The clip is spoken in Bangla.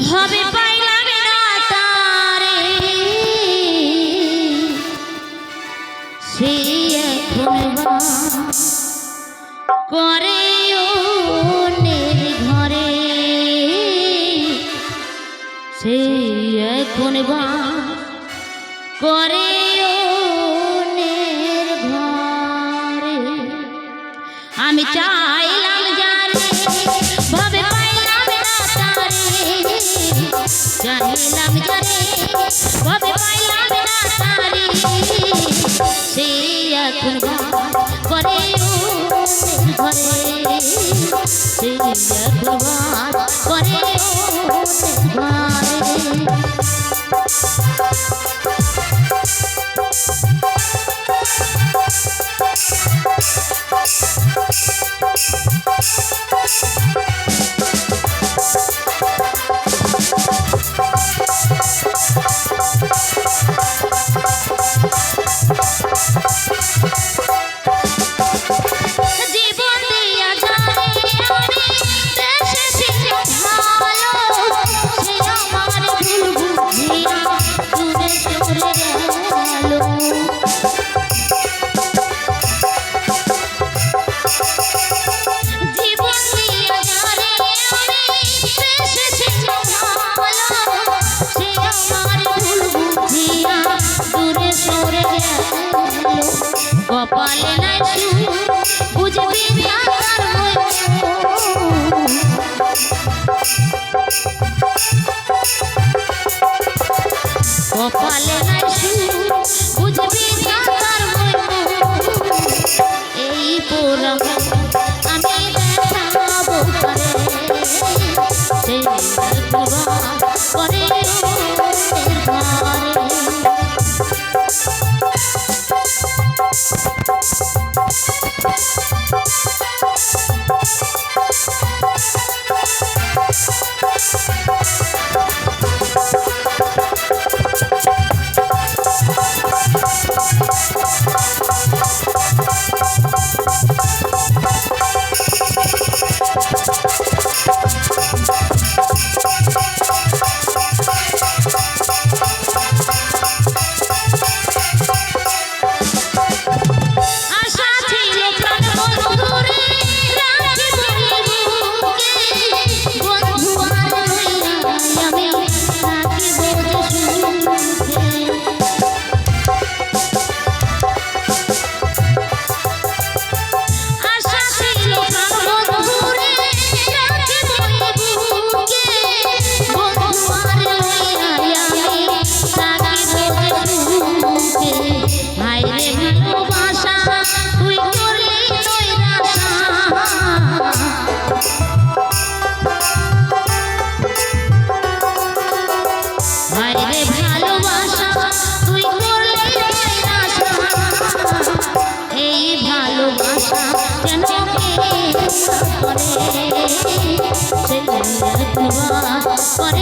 ভবে পাইলাম না তারে। সে এখন করে ঘরে। সে এখন করে আমি চা জানিলাম জানি কবে পাইলাম না তারি। সে এখন করে ঘরে সে এখন করে ঘরে। কপালে funny.